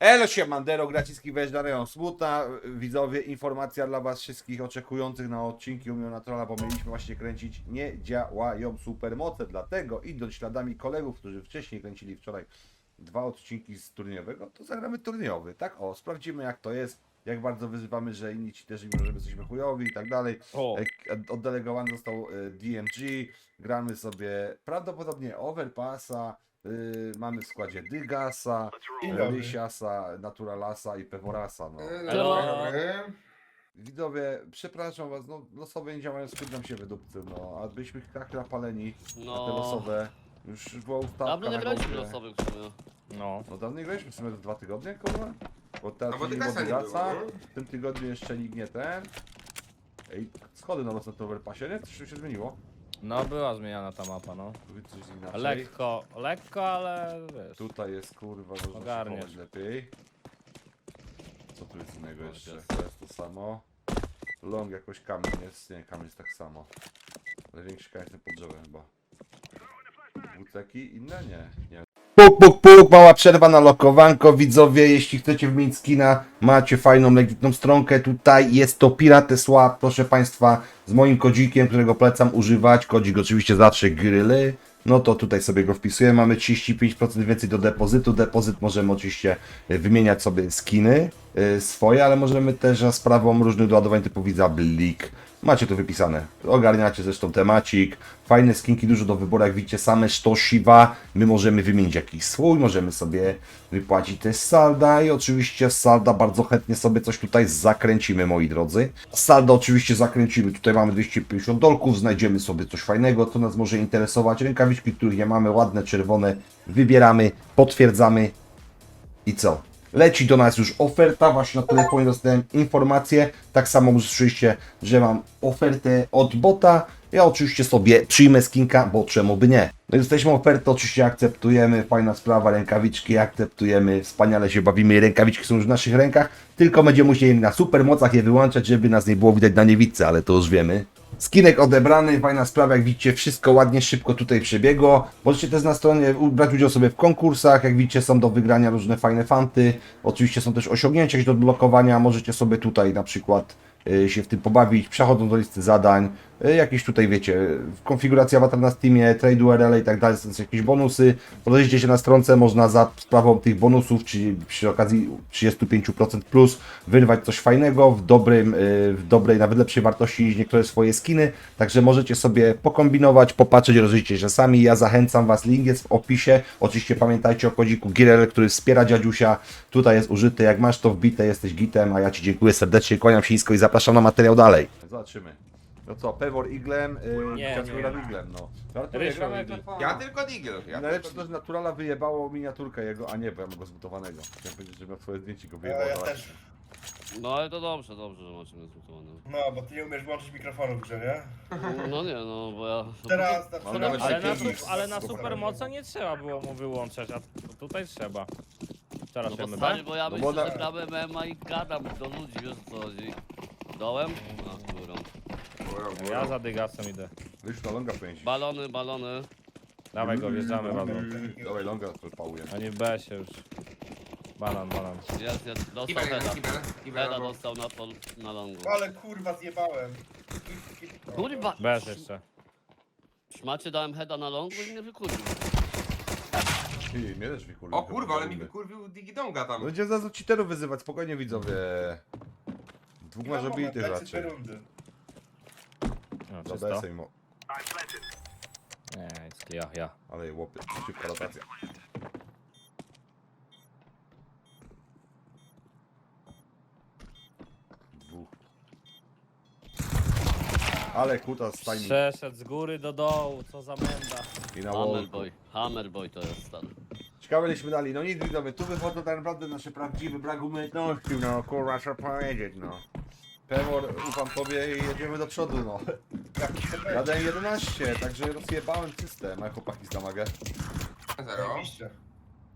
Elo się Mandero, Graciski weź na rejon Smuta. Widzowie, informacja dla was wszystkich oczekujących na odcinki Umią Naturala, bo mieliśmy właśnie kręcić. Nie działają supermoce, dlatego idąc śladami kolegów, którzy wcześniej kręcili wczoraj dwa odcinki z turniejowego, to zagramy turniejowy, tak? O, sprawdzimy jak to jest, jak bardzo wyzywamy, że inni ci też mówią, że my jesteśmy chujowi i tak dalej. O, E, Oddelegowany został e, DMG, gramy sobie prawdopodobnie Overpassa, y, mamy w składzie Dygasa. Rysiasa, Naturalasa i Peworasa. No. Elo. Widzowie, przepraszam was, no losowe nie działają, skrót się wydupcy, no, a byliśmy tak napaleni na te No. losowe. Już była ustawka Dawno nie na graliśmy kontrę. losowych w sumie. no. No dawno nie graliśmy, w sumie dwa tygodnie, kurwa? Bo teraz No bo nie Dygasa nie Dygasa, było, no. w tym tygodniu jeszcze nikt nie ten. Ej, schody na los na tym overpassie, nie? Coś się zmieniło? No była zmieniana ta mapa, no. Tu widzę coś inaczej. Lekko, lekko, ale wiesz. Tutaj jest kurwa, można się chować lepiej. Co tu jest innego jeszcze? jest. To jest to samo. Long jakoś kamień jest, nie, kamień jest tak samo. Ale większy kamień jest pod drzewem chyba. Buceki inne? Nie, nie. Puk, puk, puk, mała przerwa na lokowanko. Widzowie, jeśli chcecie wymienić skina, macie fajną, legitną stronkę. Tutaj jest to Piratesła, proszę Państwa, z moim kodzikiem, którego polecam używać. Kodzik oczywiście zawsze gryly. No to tutaj sobie go wpisuję. Mamy 35% więcej do depozytu. Depozyt możemy oczywiście e, wymieniać sobie skiny e, swoje, ale możemy też za sprawą różnych doładowań typu widza Blik. Macie to wypisane. Ogarniacie zresztą temacik. Fajne skinki, dużo do wyboru. Jak widzicie, same sztosiwa. My możemy wymienić jakiś swój, możemy sobie wypłacić też salda i oczywiście salda bardzo chętnie sobie coś tutaj zakręcimy, moi drodzy. Salda oczywiście zakręcimy. Tutaj mamy 250 dolków, znajdziemy sobie coś fajnego, co nas może interesować. Rękawiczki, których nie mamy, ładne, czerwone. Wybieramy, potwierdzamy i co? Leci do nas już oferta, właśnie na telefonie dostałem informację. Tak samo usłyszeliście, że mam ofertę od bota. Ja oczywiście sobie przyjmę skinka, bo czemu by nie? No jesteśmy ofertę, oczywiście akceptujemy, fajna sprawa, rękawiczki akceptujemy, wspaniale się bawimy, rękawiczki są już w naszych rękach, tylko będziemy musieli na supermocach je wyłączać, żeby nas nie było widać na niewidce, ale to już wiemy. Skinek odebrany, fajna sprawa, jak widzicie, wszystko ładnie, szybko tutaj przebiegło. Możecie też na stronie brać udział sobie w konkursach, jak widzicie, są do wygrania różne fajne fanty. Oczywiście są też osiągnięcia do odblokowania, możecie sobie tutaj na przykład y, się w tym pobawić, przechodząc do listy zadań, jakieś tutaj, wiecie, konfiguracja awatar na Steamie, trade URL i tak dalej, są jakieś bonusy. Podejdziecie się na stronce, można za sprawą tych bonusów, czyli przy okazji 35% plus, wyrwać coś fajnego w dobrym, y, w dobrej, nawet lepszej wartości niż niektóre swoje skiny, także możecie sobie pokombinować, popatrzeć, rozliczyć się sami. Ja zachęcam Was, link jest w opisie. Oczywiście pamiętajcie o kodziku Girel, który wspiera dziadziusia. Tutaj jest użyty, jak masz to wbite, jesteś gitem, a ja Ci dziękuję serdecznie, kłaniam się nisko i zapraszam na materiał dalej. Zobaczymy. No co, Pewor Iglem, yy, Nie, Kacpura nie. Iglem, no. Rysiu, gramy na Ja tylko Digel. Ja Najlepsze tylko to, że Naturala wyjebało miniaturkę jego, a nie, bo ja mam go zbudowanego. Chciałem powiedzieć, że miał swoje zdjęcie, go wyjebało. Ja, ja Dawaj. też. No ale to dobrze, dobrze, że macie mnie zmutowane. No, bo ty nie umiesz włączyć mikrofonu w grze, nie? No nie, no bo ja... Teraz na Ale nawet Ale na, Taki su- ale na super supermoce nie trzeba było mu wyłączać, a tutaj trzeba. Teraz No bo wiemy, stary, tak? bo ja No myślę, bo na- że gramy MMA i gadam do ludzi, wiesz o co chodzi. Dołem? A, górą. Ja za dygasem idę. Już na longa pędzi. Balony, balony. Dawaj go, wjeżdżamy wazą. Dawaj longa, pałuje. Oni w BS-ie już. Banan, banan. Jest, jest, dostał Kibel, heada. kibel, kibel. Heada albo- dostał na, pol, na longu. Ale kurwa zjebałem. Kurwa! BS jeszcze. Szmacie dałem heada na longu i mnie wykurzył. Ty, mnie też wykurwił. O kurwa, ale mi wykurwił Digidonga tam. Będzie zaraz cheaterów wyzywać, spokojnie widzowie. Dwóch masz dajcie raczej. rundy. No, Dobra, czysto? Sejmo. Nie, jest ja, ja. Ale łopy, szybka rotacja. Dwóch. Ale kuta z timing Przeszedł z góry do dołu, co za menda. i na wallku. Hammerboy. Hammerboy to jest stary. Ciekawe, żeśmy dali. No nic widzowie, tu wychodzą tak naprawdę nasze prawdziwe brak umiejętności, no kurwa, trzeba powiedzieć, no. Pewor, ufam tobie i jedziemy do przodu, no. Ja dałem 11, także rozjebałem system, a chłopaki z damagę. Zero. Oczywiście.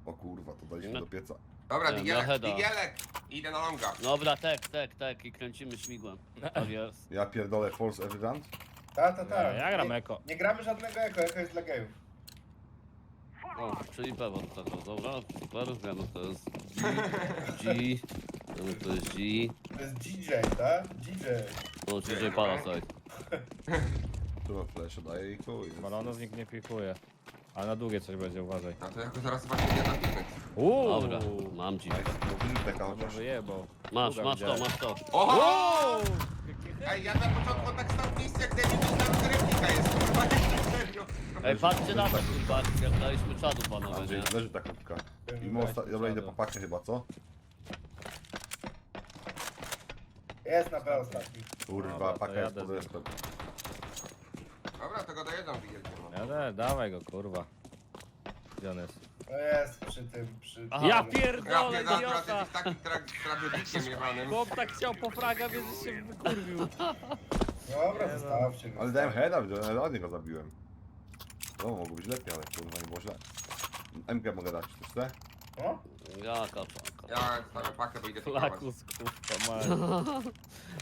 O kurwa, to daliśmy No. do pieca. Dobra, Nie, Digielek, heada. Digielek. Idę na longa. Dobra, tek, tek, tek i kręcimy śmigłem. Tak. Ja pierdolę Force Evident. Ta, ta, ta. Ja gram Nie, eko. nie gramy żadnego eko, eko jest dla gejów. O, czyli pewor tego, dobra, super, wiemy to jest G, G, wiemy to jest G, To jest DJ, tak? DJ. no DJ Parasite. Tu ma flash daje i chuj. Balonów nikt nie pikuje. A na długie coś będzie, uważaj. No to ja go zaraz właśnie nie piknąć. Uuu! Dobra, mam ci. To mnie chociaż. wyjebał. Masz, Druga masz to, widziałem. masz to. Oho! Ej, ja na początku tak stał w miejscu jak Denis, że replika jest. Kurwa, nie, serio. Ej, patrzcie na to, kurwa, jak daliśmy czadu, panowie, nie? leży ta kubka. I mosta, dobra idę po pakę chyba, co? Jest na B ostatni. Kurwa, Dobra, to paka jest jadę pod z nim. respem. Dobra, to go dojedą wielkie. No. Jadę, dawaj go, kurwa. Gdzie on jest? No jest przy tym, przy... Aha. Ja Ja pierdolę, pierdolę, akurat idiota! jesteś takim tra- tragedikiem jebanym. Chłop tak chciał po fraga, więc się wykurwił. Dobra, no. zostawcie go. Ale dałem heada, że ładnie go zabiłem. No, mogło być lepiej, ale kurwa nie było źle. MK mogę dać, czy chce? No? Ja kaczanka. Ja stawiam pakę, bo idę pikować. Flakus, kurwa, mać.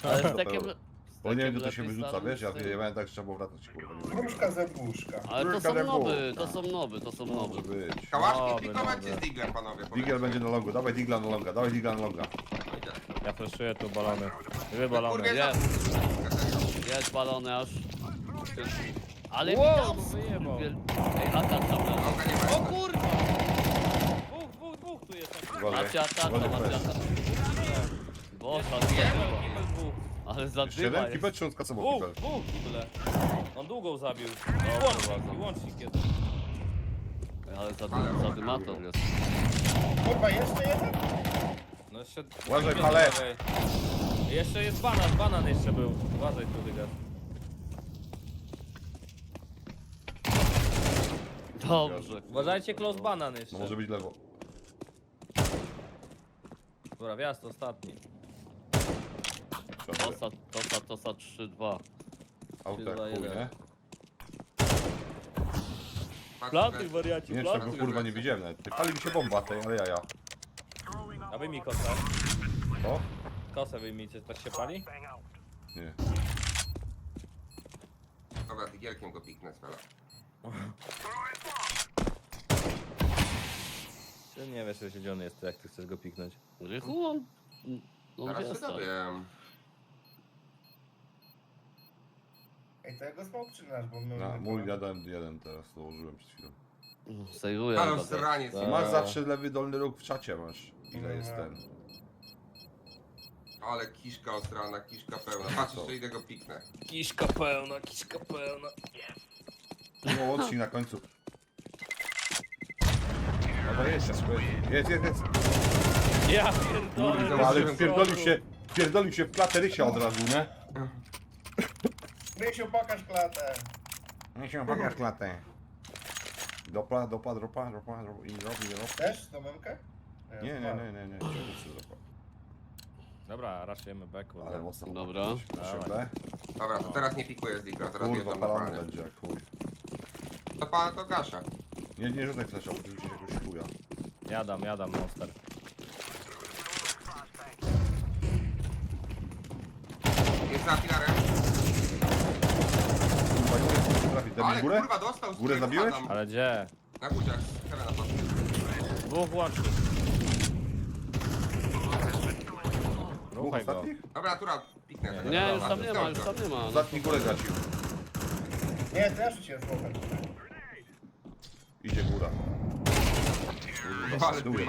Ale z takim... z Bo nie wiem, takim czy to się lepiej wyrzuca, starym wiesz? Ja stylu. miałem tak, że trzeba było wracać, kurwa. nie wiem. Buszka zębuszka. Ale to Trójka są rebu. noby, to są noby, to są noby. Może być. Kałaszki pikować czy z diglem, panowie? Digel będzie na longu, dawaj Digla na longa, dawaj Digla na longa. Idę. Ja freszuję tu balony. Dwie balony. Kurwie, Jest. Jest balony aż. Ale Wow, witam, no wyjebał. skurwiel. Ej, atak tam leży. Longa nie ma. O kurwa! Flash. ataka. Bossa, Kibel, zjebał. kibel dwóch. Ale Jeszcze zadyma jeden? jest. Kibel czy on skasował Dwóch, kibel? dwóch kible. On długą zabił. Dobra, Łącznik, dobra. łącznik jest. Ale zadyma, zadymator jest. Kurwa, jeszcze jeden? No jeszcze... Uważaj, Kibiel pale. lewej. Jeszcze jest banan, banan jeszcze był. Uważaj tu, dygas. Dobrze. Uważajcie, close banan jeszcze. No może być lewo. Dobra, wjazd ostatni. Tosa, tosa, tosa 3-2. Auto jak Chyba chuj, nie? Patrz, Plantuj, wariaci, Nie plantuj. kurwa nie widziałem nawet. Ty, Pali mi się bomba tej, ale ja, ja. A wyjmij kosę. O? Kosę wyjmijcie, też się pali? Nie. Dobra, digielkiem go piknę, spela. Ty nie wiesz, gdzie on jest, jak ty chcesz go piknąć. Rychu on... On Zaraz się dowiem. Ej, to jego smok czy nasz, bo my... Na, mój jeden, jeden teraz dołożyłem przed chwilą. Sejruję. Ale chyba teraz. sraniec. Tak. Masz zawsze lewy dolny róg w czacie, masz. Ile No. jest ten? Ale kiszka osrana, kiszka pełna. Patrz, jeszcze idę go piknę. Kiszka pełna, kiszka pełna. No łącznik na końcu. Jest, jest, jest, jest, jest. Ja pierdolę. Ale wpierdolił się, wpierdolił się w klatę Rysia od razu, nie? Rysiu, pokaż klatę. Nie się pokaż klatę. Dopa, dopa, dropa, dropa, dropa i robi, i robi. Też tą memkę? Nie, nie, nie, nie, nie, się dropa? Dobra, raszujemy back. Ale mocno. Dobra. Dawaj. Dobra, to teraz nie pikuję z digla, teraz Kurwa, jeżdżam na palany palnie. będzie chuj. To pan to kasza. Nie, nie rzucaj flesza, bo ty rzucisz jakiegoś chuja. Jadam, jadam, monster. Jest za filarem. Kurwa, nie wiem, co trafi. Zabić Ale górę? kurwa dostał z Górę którego zabiłeś? padam. Ale gdzie? Na górze, Helena na patrzę. Dwóch łącznych. Dwóch Ruchaj go. ostatnich? Dobra, tura, piknę. tego. Nie, już tam nie ma, już tam nie ma. Ostatni górę zacił. Nie, też rzuciłem smoka. Idzie góra. No, ale będzie.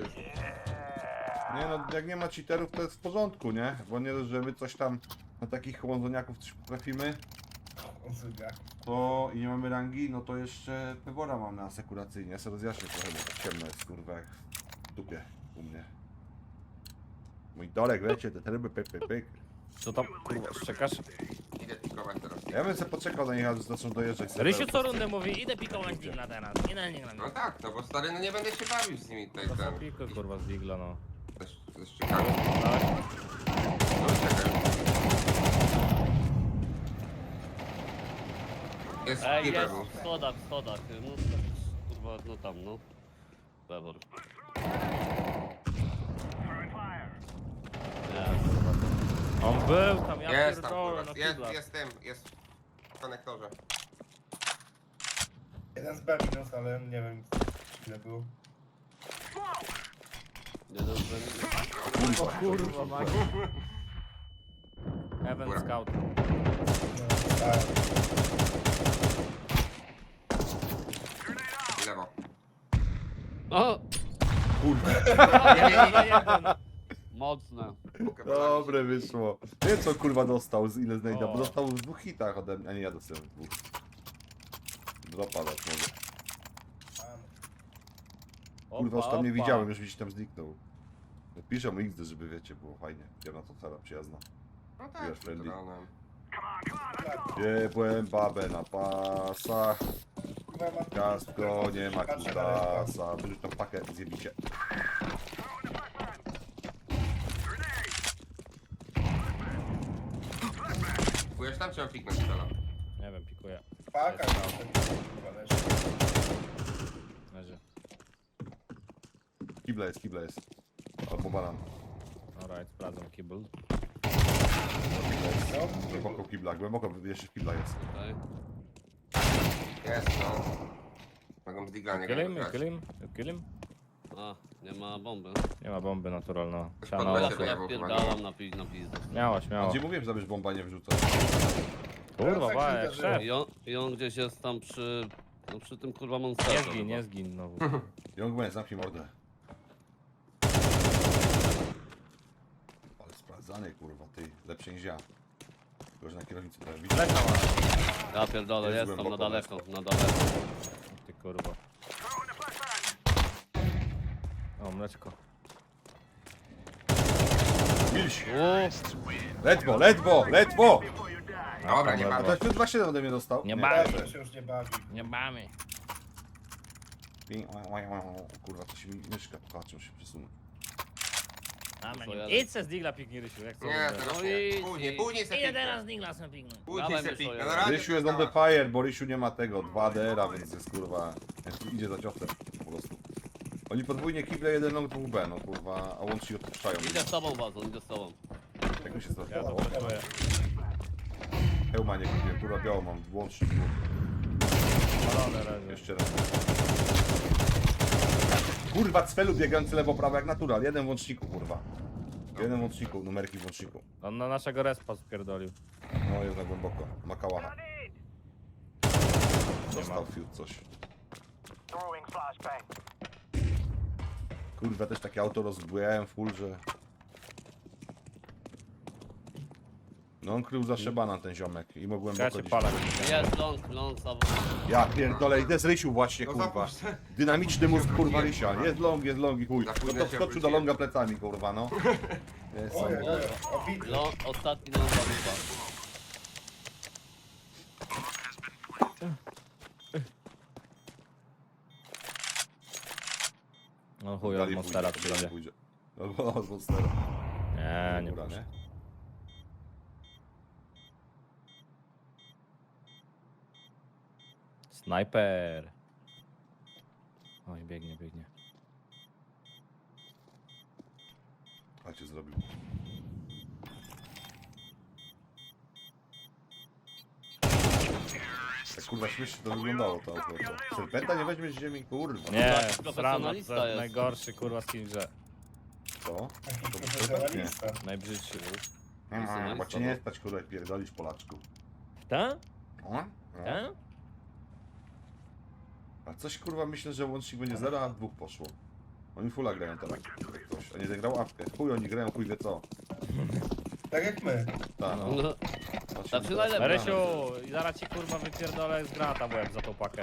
jest. Nie no, jak nie ma cheaterów, to jest w porządku, nie? Bo nie dość, że my coś tam na takich łądzoniaków coś potrafimy, to i nie mamy rangi, no to jeszcze pewora mam na asekuracyjnie. Ja sobie rozjaśnię trochę, bo ciemno jest, kurwa, jak w dupie u mnie. Mój dorek, wiecie, te tryby pyk, pyk, pyk. Co tam, kurwa, szczekasz? Idę pikować teraz. Ja bym sobie poczekał, zanim aż zaczną dojeżdżać. Rysiu co rundę mówi, idę pikować digla teraz. Nie, nie, nie, No tak, no bo stary, no nie będę się bawił z nimi tutaj To ten. pikuj, kurwa, z digla, no. Ze- Ze szczykami. Tak? No czekaj. Jest Ej, jest w schodach, w schodach. No, kurwa, no tam, no. Pewor. Jest. On był tam, ja Jest tam pierdolę, kurwa, no jest, kibla. jest tym, jest w konektorze. Jeden z B minus, ale nie wiem. Ile było? Jeden z Kurwa. Kurwa, Magi. Heaven Góra. Scout. No, tak. Lewo. O! Kurwa. Jeden jeden. Mocne. Dobre wyszło. Nie co kurwa dostał, z ile znajdę, bo O. dostał w dwóch hitach ode mnie, a nie ja dostałem w dwóch. Dropa dać może. Kurwa, już tam nie widziałem, już gdzieś tam zniknął. Piszę mu XD, żeby wiecie, było fajnie. Kierna to cera przyjazna. No tak, friendly. naturalne. Jebłem babę na pasach, ciastko nie ma kutasa. Wyrzuć tą pakę, zjebicie. Pójdziesz tam, czy mam piknąć? Nie wiem, pikuję. Paka, kurwa, leży. Leży. Kibla jest, kibla jest. Albo banan. Alright, sprawdzam kibble. No, Głęboko kibla, głęboko jeszcze kibla jest. Okej. Jest, no. Mogą z digla nie Kill him, you kill him, you kill him. A, nie ma bomby. Nie ma bomby naturalna. Trzeba na podlesie nie? na, pi na pizdę. Śmiało, A śmiało. gdzie mówiłem, żebyś bomba nie wyrzucał? Kurwa, tak się jak zdarzyło. szef. I on, I on gdzieś jest tam przy... No przy tym kurwa Nie monsterze. zgin, chyba. nie zgin znowu. Young Man, zamknij mordę. Ale sprawdzany kurwa, ty, lepszy niż ja. Tylko, że na kierownicy trochę widzisz. Ja pierdolę, Jest jest tam na głęboko daleko, na daleko. Ty kurwa. O, mleczko. Ledwo, ledwo, ledwo! Dobra, nie A ma. to jest 2-7 ode mnie dostał. Nie ma. ma. Teraz się już nie bawi. Nie mamy. Kurwa, to się mi myszka popatrzą się przesunął. Mamy. Idź se z digla piknij, Rysiu, jak co Nie, teraz No nie. Później, później se Idę piknę. teraz z digla sobie piknąć. Później Dawaj, se Myszo, piknę. Rysiu jest on the została. fire, bo Rysiu nie ma tego, 2DR-a, więc jest kurwa, idzie za ciosem. Oni podwójnie kible, jeden long, dwóch B, no kurwa, a łącznie odpuszczają. idę z tobą wazon, idę z tobą. Jak mi się Ja zdarzało? to przeczuję. Hełma nie kupiłem, kurwa białą mam, łącznik dwóch. Malone leży. Jeszcze raz. Kurwa, cfelu biegający lewo, prawo jak natural, jeden w łączniku, kurwa. Jeden w łączniku, numerki w łączniku. On na naszego respa spierdolił. No jest na głęboko, ma kałacha. Dostał fiut coś. Kurwa, też takie auto rozbujałem full, że... No on krył za szebana ten ziomek i mogłem Ja cię dochodzić. palę. Jest long, long. Ja pierdolę, idę z Rysiu właśnie, No kurwa. zapuść. Dynamiczny mózg, kurwa, Rysia. Jest long, jest long i chuj. Za No późno to się wskoczył do obróciłem. longa plecami, kurwa, no. Jest Ojej, obity. Long, ostatni long. No chuj, od Dalej monstera pójdzie, dalej pójdzie. Albo od monstera. Nie, nie Góra, puszczę. Snajper. Oj, biegnie, biegnie. A cię zrobił. Tak kurwa śmiesznie to wyglądało to auto. Serpenta nie weźmiesz z ziemi, kurwa. Nie, Taki strana, profesjonalista to jest. najgorszy kurwa skin w grze. Co? To nie. profesjonalista. Najbrzydszy był. Mm, Bo cię nie stać kurwa jak pierdolisz Polaczku. Ta? O? O? Ta? A coś kurwa myślę, że łącznik będzie 0, a dwóch poszło. Oni fulla grają teraz. jak Ktoś. A nie zagrał apkę. Chuj oni grają, chuj wie co. Tak jak my. Tak, no. No, Patrz, Znaczy teraz- najlepiej. Rysiu, i zaraz ci kurwa wypierdolę z granata w łeb za tą pakę.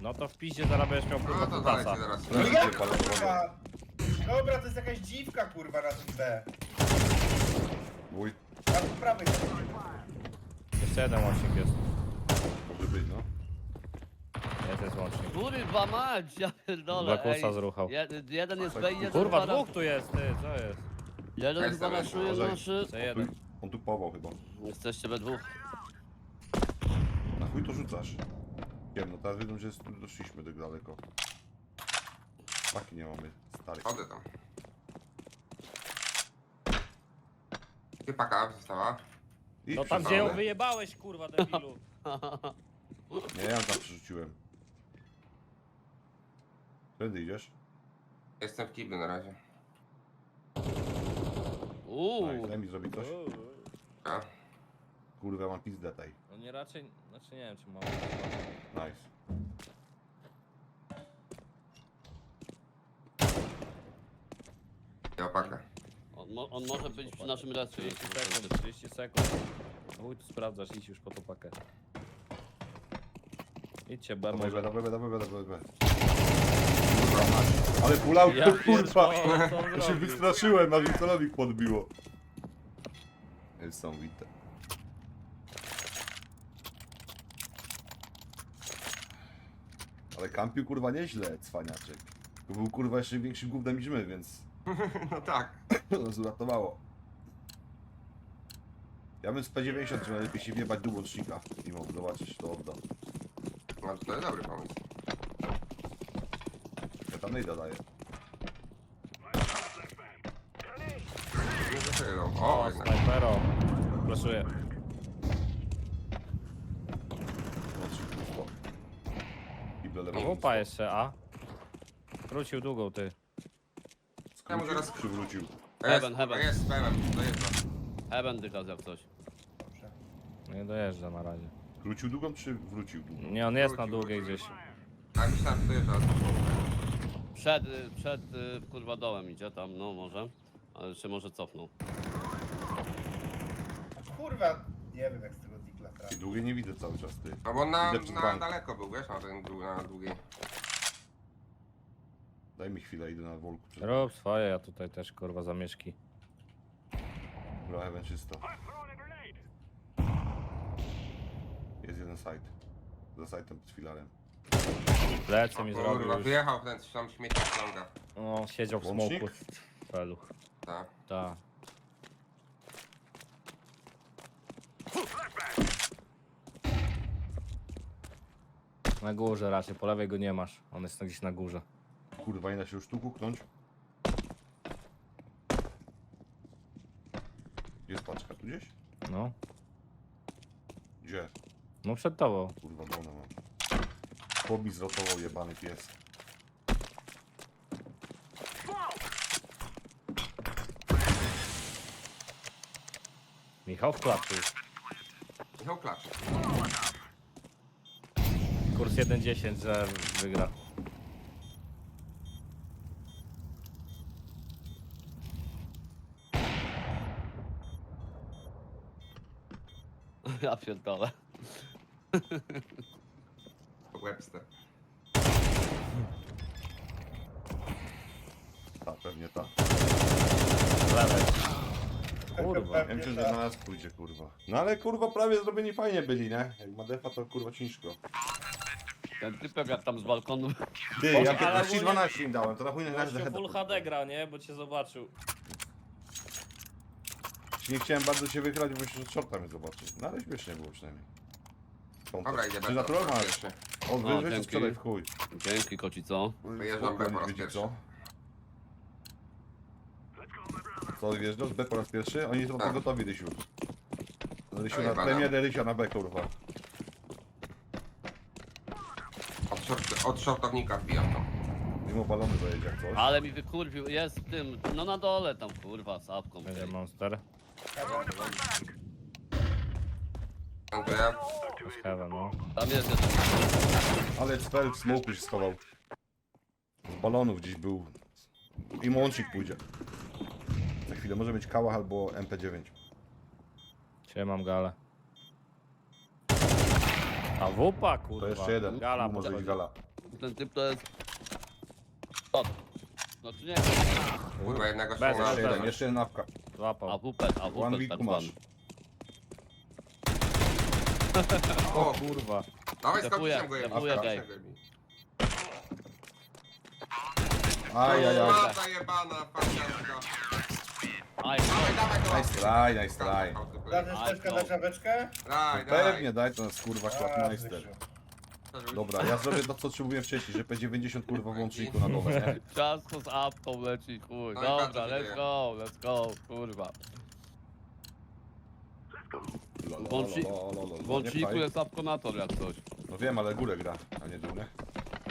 No to w piździe zaraz będziesz miał No kurwa to dalej kutasa. No Teraz jak wody. kurwa? Dobra, to jest jakaś dziwka kurwa na tym B. Wuj, Na po prawej. Jeszcze jeden łącznik jest. może być, no. Jest, jest łącznik. kurwa mać, ja pierdolę, Blackusa ej. zruchał. Jed, jeden jest B i jeden Kurwa, dwóch tu jest, ty, co jest? Jeden chyba jest, naszuje uważaj. naszy... Jeszcze Tu, jeden. on tu pował chyba. Jesteście we dwóch. Na chuj to rzucasz? Wiem, no teraz wiedzą, że jest, doszliśmy tak daleko. Paki nie mamy, stary. Chodzę tam. Gdzie paka została? I No tam gdzie ją wyjebałeś kurwa debilu. Nie, ja ją tam przerzuciłem. Kiedy idziesz? Jestem w kiblu na razie. Uuu, daj mi zrobić coś. A, Kurwa, mam pizdę tej. No nie raczej, znaczy nie wiem czy mam. Nice. ja pakę. on, mo on może być przy naszym restrze. 30 sekund, 30 sekund. Wuj, tu sprawdzasz, idź już po tą pakę. Idźcie, B może. dawaj, dawaj, dawaj, dawaj. Ale pulał, Ja kurwa! pierdolę, co on Ja się wystraszyłem, aż mi celownik podbiło. Niesamowite. Ale kampił kurwa nieźle, cwaniaczek. To był kurwa jeszcze większy gównem niż my, więc No tak. nas uratowało. Ja bym z P90 czy najlepiej się wjebać do łącznika i mógł zobaczyć, to oddam. No to jest dobry pomysł. Tam nejda. Nie wychylą. O, O, jednak. snajpero. Proszę. Łącznik pusto. I lewo. Jeszcze, a? Wrócił długą ty. Ja mu zaraz- przywrócił. Jest, Heaven, heaven. Jest, heaven. Dojeżdża. Heaven dygas jak coś. Nie dojeżdża na razie. Wrócił długą, czy wrócił długą? Nie, on jest na długiej wrócił. gdzieś. A myślałem, że dojeżdża. Przed, y, przed y, kurwa dołem idzie tam, no może. Ale jeszcze może cofnął. Kurwa, nie wiem jak z tego digla I trafić. długiej nie widzę cały czas, ty. No bo na, Idę przez na bank. daleko był, wiesz, na ten był na długiej. Daj mi chwilę, idę na wolku. Przed... Rób swoje, ja tutaj też kurwa zamieszki. Dobra, heaven czysto. Jest jeden site. Za site'em pod filarem. Plecy mi Kurwa, zrobił już. wyjechał ten tam śmieci ściąga. No, siedział w Łącznik? smoku. Feluch. Tak. Ta. Na górze raczej, po lewej go nie masz. On jest gdzieś na górze. Kurwa, nie da się już tu kuknąć. Gdzie jest paczka? Tu gdzieś? No. Gdzie? No przed tobą. Kurwa, dona mam. Mi zrotował jebany pies. Michał wkładł Michał klacz. Kurs 1.10, że wygra. Ja pierdolę. Webster. Ta, pewnie ta. Z lewej. Kurwa. Ja myślę, że na nas pójdzie, kurwa. No ale kurwa, prawie zrobieni fajnie byli, nie? Jak ma defa, to kurwa ciężko. Ten typek jak tam z balkonu. Ty, ja ale 15 ogólnie- 12 im dałem, to na chuj na każdy Gościu full HD gra, nie? Bo cię zobaczył. Nie chciałem bardzo się wychrać, bo myślę, że shorta mnie zobaczy. No ale śmiesznie było przynajmniej. Dobra, idę Czy bez natural masz? Pierwszy. O, No, wy, wy dzięki. w chuj. Dzięki kocico. Wyjeżdżam B po raz pierwszy. co? Co, wjeżdżasz B po raz pierwszy? Oni są Tak. tak. gotowi, Rysiu. Rysiu na banan. premierę, Rysia na B, kurwa. Od, short, od shortownika wbijam to. Mimo balony dojedzie jak coś. Ale mi wykurwił, jest w tym, no na dole tam kurwa, z apką. Będzie monster. Dziękuję. Heaven, no. Tam jest jeden. Ale w smoku się schował. Z balonów gdzieś był. I łącznik pójdzie. Za chwilę może być kałach albo MP9. Cię mam galę. A wupa, kurwa. To jeszcze jeden. Gala Tu może być gala. Ten typ to jest... O, no czy nie? Kurwa, jednego Bez, ściąga. Jeszcze jeden, jeszcze jeden nawka. Złapał. AWP, One AWP week tak masz. zwany. O, Kurwa. dawaj Defuję, skończyłem go jedno. defuję, Skończyłem gej. go jedno. Ajajaj. Mata jebana, fajniaczka. Aj, Dawaj, dawaj go. Nice try, nice try. Dasz no. na czapeczkę? Daj, daj. Pewnie daj to nas kurwa Schwartmeister. Dobra, ja zrobię to co ci mówiłem wcześniej, że P90 kurwa w łączniku na dole, nie? ciasko z apką leci, chuj. No i Dobra, let's go, let's go, kurwa. W łączni- W łączniku jest apkonator jak coś. No wiem, ale górę gra, a nie dół, nie?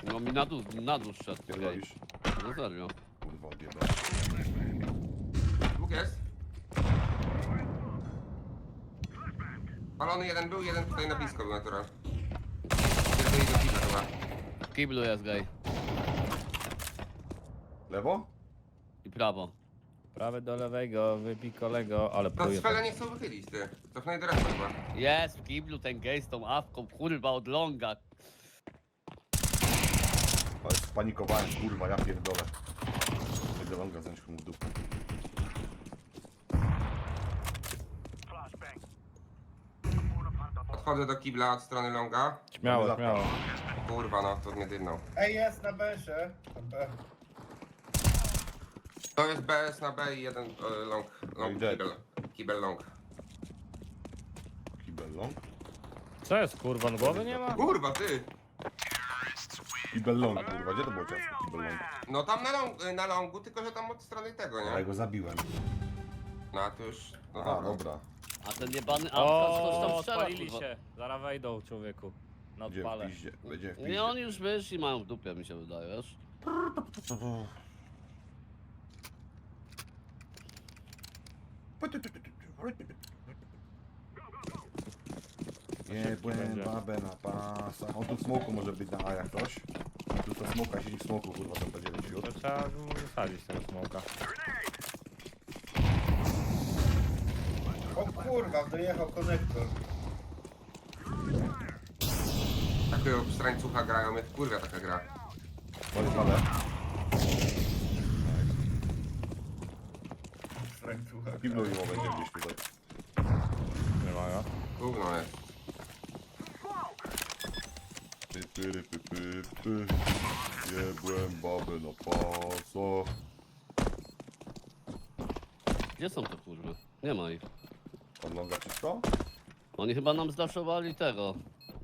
No mi na dół, na dół szedł. Okej. robisz? No serio. Kurwa, odjebę. Dwóch jest. Palony jeden był, jeden tutaj na blisko był natural. Jeden do kibla chyba. W kiblu jest gej. Lewo? I prawo. Prawy do lewego, wypij kolego, ale No pluje. z fele nie chcą wychylić, ty. Cofnąć do reszty chyba. Jest w kiblu ten gej z tą awką, kurwa, od longa. Ale spanikowałem, kurwa, ja pierdolę. Będę longa zająć komu w dupę. Odchodzę do kibla od strony longa. Śmiało, śmiało. Kurwa, no to mnie dymnął. Ej, jest na besze. Na B. To jest BS na B i jeden e, long. long i dead. kibel. Kibel long. Kibel long? Co jest kurwa, no głowy nie ma? Kurwa, ty! Kibel long, kurwa, gdzie to było ciasto? Kibel long. No tam na, long, na longu, tylko że tam od strony tego, Ja nie? go zabiłem. No a to już... No Aha, dobra. dobra. A ten jebany O, coś tam strzela, odpalili kurwa. się. Zaraz wejdą, człowieku. Na Gdzie w odpale. piździe? Będzie w Nie, oni już wyszli, mają w dupie, mi się wydaje, wiesz? Nie, byłem będzie. babę na pasach. On tu w smoku może być na A jak ktoś. Tu to smoka siedzi w smoku, kurwa, tam będzie lecił. To trzeba wysadzić tego smoka. O kurwa, dojechał konektor. Takiego strańcucha grają, mnie kurwa taka gra. To jest babę. Frańcucha. Kiblu i będzie gdzieś tutaj. Nie ma go. Gówno jest. Py, py, py, py. Jebłem babę na pasach. Gdzie są te kurwy? Nie ma ich. Pan longa czysto? Oni chyba nam zdaszowali tego.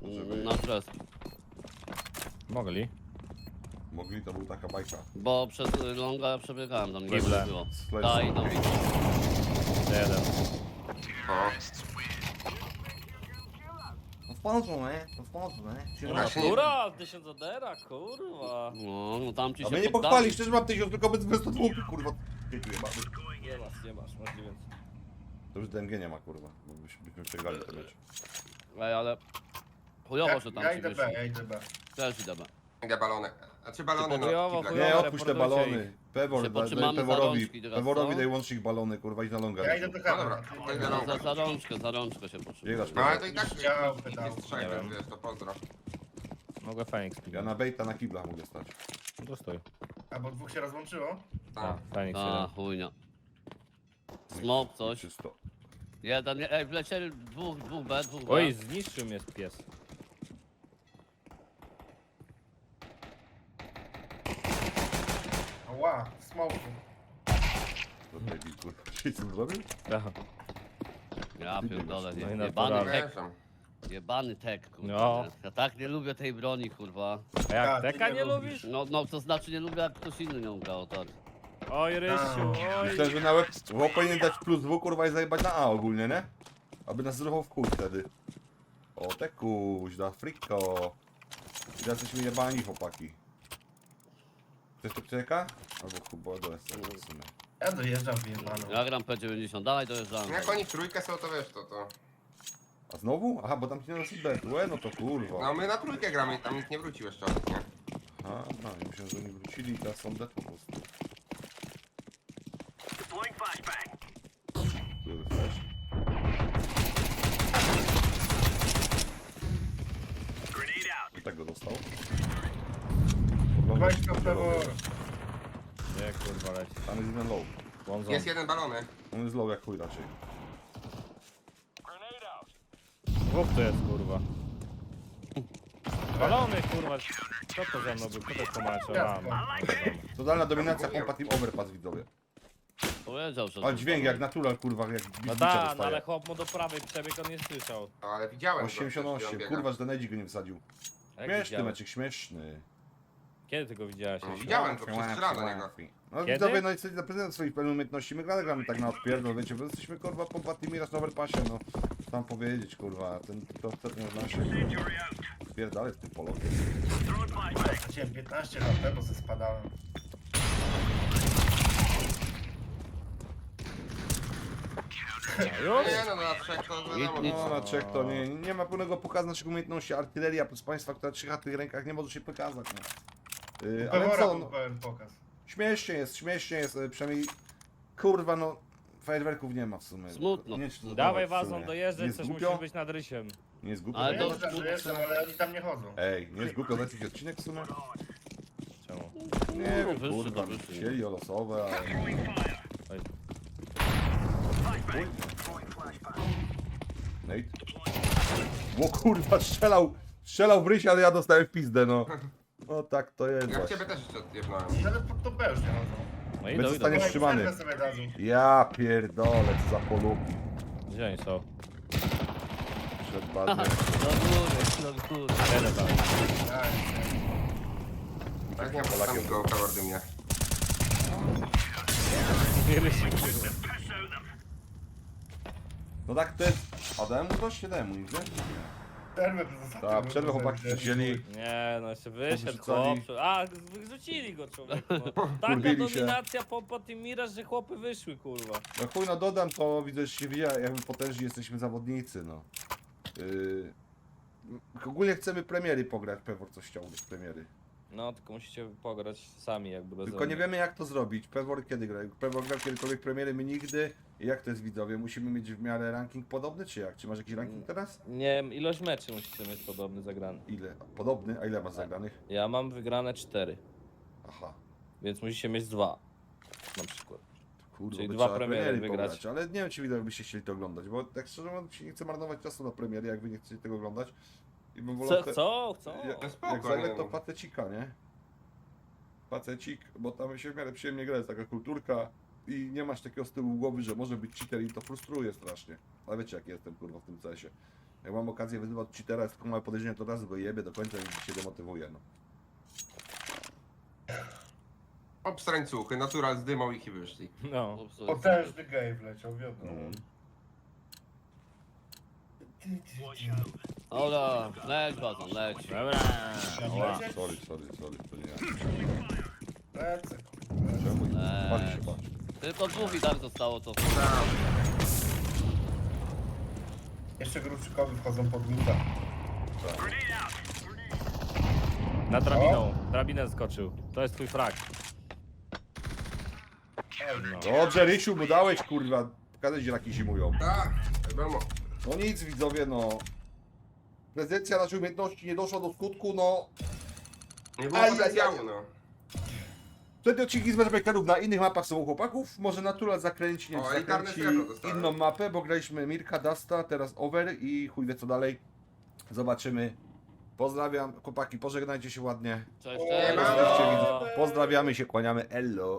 Być. Na dres. Mogli. Mogli, to był taka bajka. Bo przez y, longa przebiegałem tam, było. Slash. Daj, no. Jeden. O. No w porządku, nie? No w porządku, nie? Właśnie nie- Natura, 1000 odera, kurwa. No, no tam ci A się mnie nie poddali. pochwalisz, też mam tysiąc, tylko bez, bez dwóch, kurwa. Dziękuję. Nie masz, nie masz, masz dziewięć. To już DMG nie ma, kurwa. Bo byśmy byśmy przegrali to mecz. Ej, ale... Chujowo, Ja, że tam ja ci idę. B, ja idę B. Też idę B. Idę balony. A czy balony Ty no? chujowo, kibla chujowo. Nie, odpuść te reportujcie balony. Pewor, Się daj, daj potrzymamy za Peworowi. rączki teraz, Peworowi daj łącznik balony, kurwa, i na longa. Ja idę do No dobra, to idę Za, za rączkę, za rączkę się potrzymuje. Biegasz, No ale to i tak Chciał, pedał. nie strzeli, Nie wiem. wiesz, to pozdro. Mogę Fenix Ja na bejta na kiblach mogę stać. No to stój. A bo dwóch się rozłączyło? A, Tak. Fenix A, jeden. chujnia. Smok coś. Czysto. Jeden, nie- ej, wlecieli dwóch, dwóch B, dwóch B. Oj, zniszczył mnie pies. Ła, w smoku. To debil, kurwa. Czyli co zrobił? Aha. Ja pierdolę, No i nie, jebany naturalnie. tek, jebany tek, kurwa. No. Ja tak nie lubię tej broni, kurwa. A jak A, ty teka nie nie lubisz. No, no to znaczy nie lubię jak ktoś inny nią grał, tak. Oj, Rysiu, oj. Myślę, że nawet bo powinien dać plus dwóch, kurwa, i zajebać na A ogólnie, nie? Aby nas zrobił w kół wtedy. O, te kuźda, friko. I jesteśmy jebani, chłopaki. Chcesz tu czeka? Albo chyba do w sumie. Ja dojeżdżam wyjebaną. Ja gram P90, dawaj dojeżdżamy. Jak oni w trójkę są, to wiesz, to to... A znowu? Aha, bo tam się nosi betłe, no to kurwa. No my na trójkę gramy i tam nikt nie wrócił jeszcze od nie? Aha, no, ja myślałem, że oni wrócili i teraz są det po prostu. Były flash. I tak go dostał. Weź w prawo. Nie, kurwa, leci. Tam jest jeden low. Łądzą. Jest jeden balony. On jest low jak chuj raczej. Dwóch to jest, kurwa. Balony, kurwa. Co to za mną był? Kto to A, no, no, wiadomo. Totalna dominacja pompa team overpass widzowie. Powiedział, że... Ale dźwięk jak natural kurwa, jak No bicia da, no dostaje. ale chłop mu do prawej przebieg, on nie słyszał. No ale widziałem go, przecież, gdzie 88, on biega. kurwa, że ten Edzik go nie wsadził. Jak Śmieszny widziałeś? meczek, śmieszny. Kiedy ty go widziałeś? No, widziałem go, przestrzelałem do niego. No Kiedy? widzowie, no i chcecie zaprezentować swoich pełnych umiejętności, my gramy, gramy tak na odpierdol, wiecie, bo jesteśmy kurwa pompa team raz na overpassie, no. Co tam powiedzieć, kurwa, ten to ostatnio z naszych. napierdalać w tym polowie. Straciłem 15 HP, bo ze spadałem. Nie no, na trzech to wiadomo. No na trzech to nie, nie ma pełnego pokazu naszych umiejętności. Artyleria, proszę Państwa, która trzyma w tych rękach nie może się pokazać. No. Yy, ale Pewora co, no, pełen pokaz. śmiesznie jest, śmiesznie jest, yy, przynajmniej kurwa no, fajerwerków nie ma w sumie. Smutno. Nie, czy to Dawaj w sumie. wazon dojeżdżać, jest coś głupio? musi być nad rysiem. Nie jest głupio. Ale to- już tam jestem, ale oni tam nie chodzą. Ej, nie jest głupio lecieć odcinek w sumie? Czemu? Nie No, wiem, wyższy kurwa, to wyższy. chcieli o losowe, ale... Oj. Nate? O kurwa, strzelał, strzelał w ryś, ale ja dostałem w pizdę, no. No tak to jest Ja właśnie. ciebie też jeszcze odjebnąłem. Ale pod to B już nie chodzą. No idą, idą. zostaniesz- Ej, wstrzymany. przerwę sobie dadzą. Ja pierdolę, co za poluki. Gdzie oni są? Przed Aha, badnie. do góry, do góry. Jeden tam. Tak, Tak nie mam go kawardy mnie. Nie rysik. No tak to jest... A dałem mu coś? Nigdy? Przerwę przez ostatnią Tak, przerwę chłopaki wzięli. wzięli. Nie, no jeszcze wyszedł Wyrzucali. chłop. A, wyrzucili go człowieku. No. Taka Kurwili się. dominacja po, po tym Miraż, że chłopy wyszły, kurwa. No chuj, no dodam to, widzę, że się wie, jak my potężni jesteśmy zawodnicy, no. Yy... Ogólnie chcemy premiery pograć, Pewor coś chciał z premiery. No, tylko musicie pograć sami jakby bez Tylko nie wiemy jak to zrobić. Pewor kiedy gra? Pewor grał kiedykolwiek premiery, my nigdy. I jak to jest widzowie? Musimy mieć w miarę ranking podobny, czy jak? Czy masz jakiś ranking teraz? Nie wiem, ilość meczy musicie mieć podobny zagrany. Ile? Podobny? A ile masz zagranych? Ja mam wygrane 4, Aha. więc musicie mieć dwa. Na przykład. Kurde, Czyli by dwa trzeba premiery wygrać. pograć, Ale nie wiem, czy widzowie byście chcieli to oglądać, bo tak szczerze mówiąc, się nie chcę marnować czasu na premiery, jak wy nie chcecie tego oglądać. I bym wolał Co, te-. Ja, No spoko, jak zagrać nie to no. patecika, nie? Patecik, bo tam się w miarę przyjemnie gra, jest taka kulturka i nie masz takiego z tyłu głowy, że może być cheater i to frustruje strasznie. Ale wiecie jak jestem kurwa w tym CS-ie. Jak mam okazję wyzywać cheatera, jest tylko małe podejrzenie, to raz go jebie do końca i się demotywuje, no. Obstrańcuchy, natural zdymał ich i wyszli. No. Potężny gej wleciał, wiodło. Mm. Leć bazon, leć. Dobra. Ła. Sorry, sorry, sorry, to nie ja. Lecę. Czemu? Eee. Pali się patrz. Tylko dwóch i tak zostało to. Jeszcze gruczykowi wchodzą pod mida. Na drabiną. Drabinę skoczył. To jest twój frak. No. Dobrze, Rysiu, mu dałeś kurwa. Pokazać, gdzie raki zimują. Tak, wiadomo. No nic widzowie, no. Prezencja naszej umiejętności nie doszła do skutku, no. Nie było Aj, aj, potencjału, aj. no. Wtedy odcinki z Matchmakerów na innych mapach są u chłopaków. Może Natural zakręci, nie O, wiem, i karne zakręci srebro dostałem. inną mapę, bo graliśmy Mirka, Dasta, teraz Over i chuj wie co dalej. Zobaczymy. Pozdrawiam, chłopaki, pożegnajcie się ładnie. Cześć, O, cześć. ma. Oczywiście widzów. Pozdrawiamy się, kłaniamy, ello.